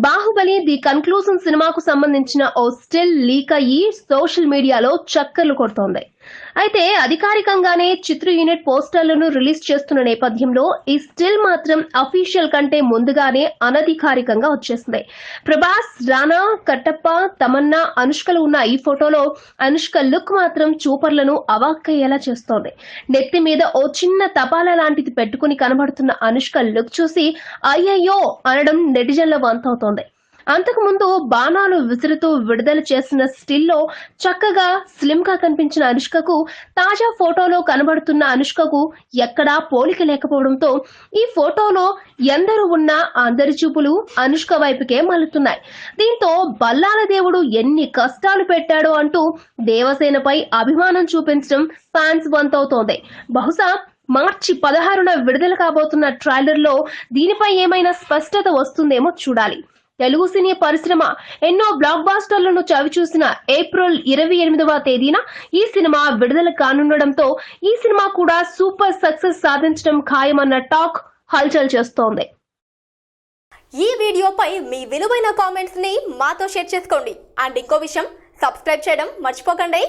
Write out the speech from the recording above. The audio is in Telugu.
barro బాహుబలి ది కన్క్లూజన్ సినిమాకు సంబంధించిన ఓ స్టిల్ లీక్ అయ్యి సోషల్ మీడియాలో చక్కర్లు కొడుతోంది. అయితే అధికారికంగానే చిత్ర యూనిట్ పోస్టర్లను రిలీజ్ చేస్తున్న నేపథ్యంలో ఈ స్టిల్ మాత్రం అఫీషియల్ కంటే ముందుగానే అనధికారికంగా వచ్చేసింది. ప్రభాస్ రానా కట్టప్ప తమన్నా అనుష్కలు ఉన్న ఈ ఫోటోలో అనుష్క లుక్ మాత్రం చూపర్లను అవాక్కయ్యేలా చేస్తోంది. నెత్తి మీద ఓ చిన్న తపాలా లాంటిది పెట్టుకుని కనబడుతున్న అనుష్క లుక్ చూసి అయ్యయ్యో అనడం నెటిజన్ల వంతవుతోంది. అంతకుముందు బాణాలు విసురుతూ విడుదల చేసిన స్టిల్లో చక్కగా స్లిమ్గా కనిపించిన అనుష్కకు తాజా ఫోటోలో కనబడుతున్న అనుష్కకు ఎక్కడా పోలిక లేకపోవడంతో ఈ ఫోటోలో ఎందరు ఉన్నా అందరి చూపులు అనుష్క వైపుకే మలుతున్నాయి. దీంతో బల్లాల దేవుడు ఎన్ని కష్టాలు పెట్టాడో అంటూ దేవసేనపై అభిమానం చూపించడం ఫ్యాన్స్ వంతవుతోంది. బహుశా మార్చి పదహారున విడుదల కాబోతున్న ట్రైలర్లో దీనిపై ఏమైనా స్పష్టత వస్తుందేమో చూడాలి. తెలుగు సినీ పరిశ్రమ ఎన్నో బ్లాక్ బాస్టర్లను చవిచూసిన ఏప్రిల్ ఇరవై ఎనిమిదవ తేదీన ఈ సినిమా విడుదల కానుండడంతో ఈ సినిమా కూడా సూపర్ సక్సెస్ సాధించడం ఖాయమన్న టాక్ హల్చల్ చేస్తోంది. ఈ వీడియోపై మీ విలువైన కామెంట్స్ని మాతో షేర్ చేసుకోండి. అండ్ ఇంకో విషయం సబ్స్క్రైబ్ చేయడం మర్చిపోకండి.